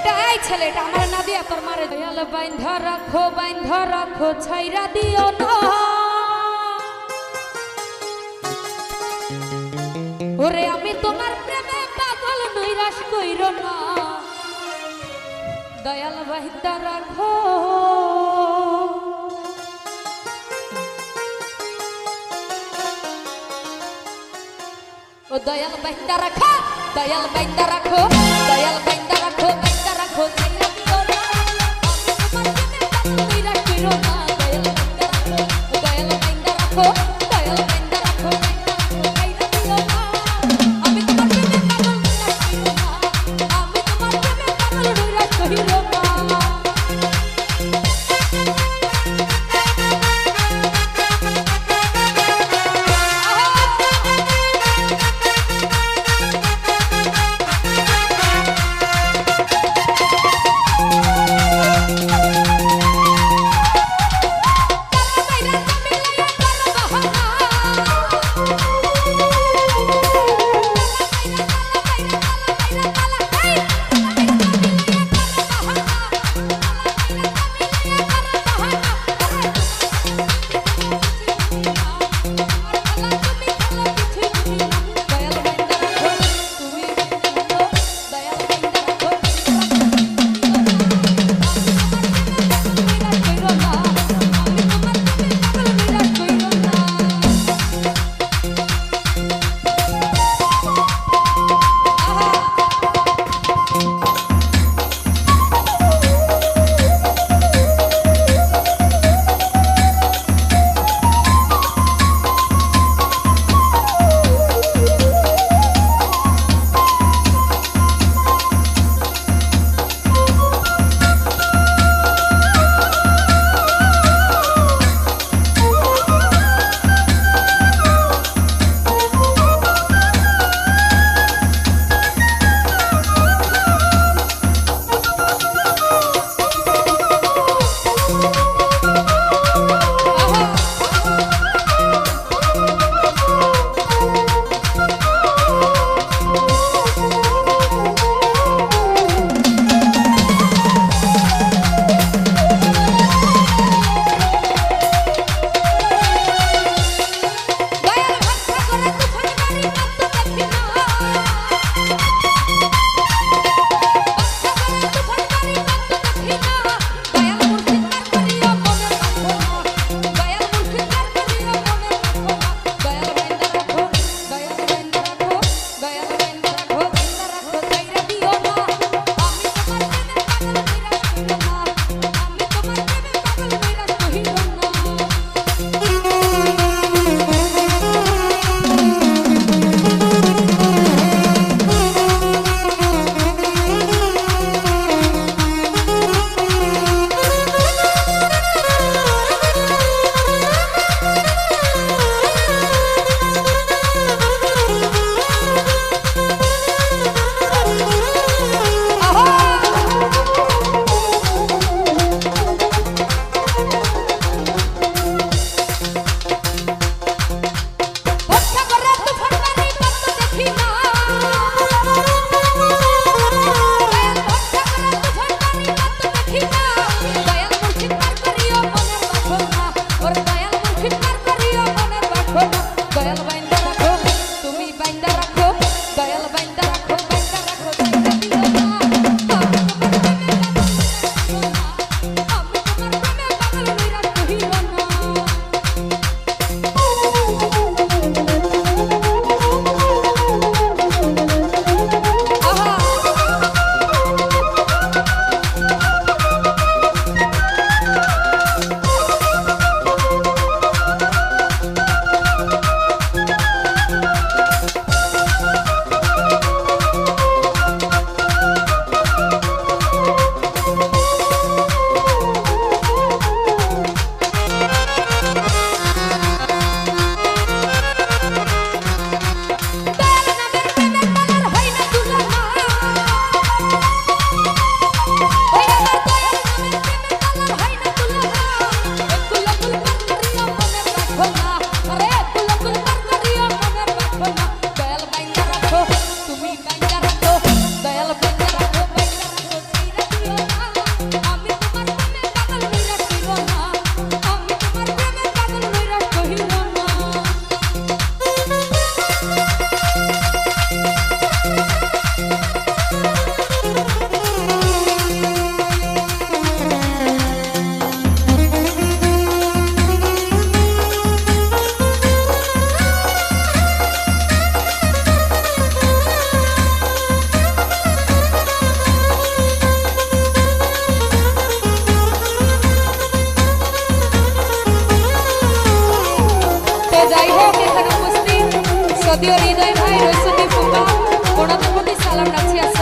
এটা এই ছেলে, এটা আমার না দিয়া তোর মারে দয়াল বাইন্ধ রাখো বাইন্ধ রাখো ছাইরা দিও না। ওরে আমি তোমার প্রেমে পাগল, নৈরাশ কইর না। দয়াল বাইন্ধ রাখো। ও দয়াল বাইন্দা রাখো, দয়াল বাইন্দা রাখো, দয়াল যদিও হৃদয় ভাই রয়েছেন ফুকা ওনাদের প্রতি সালাম রাখছি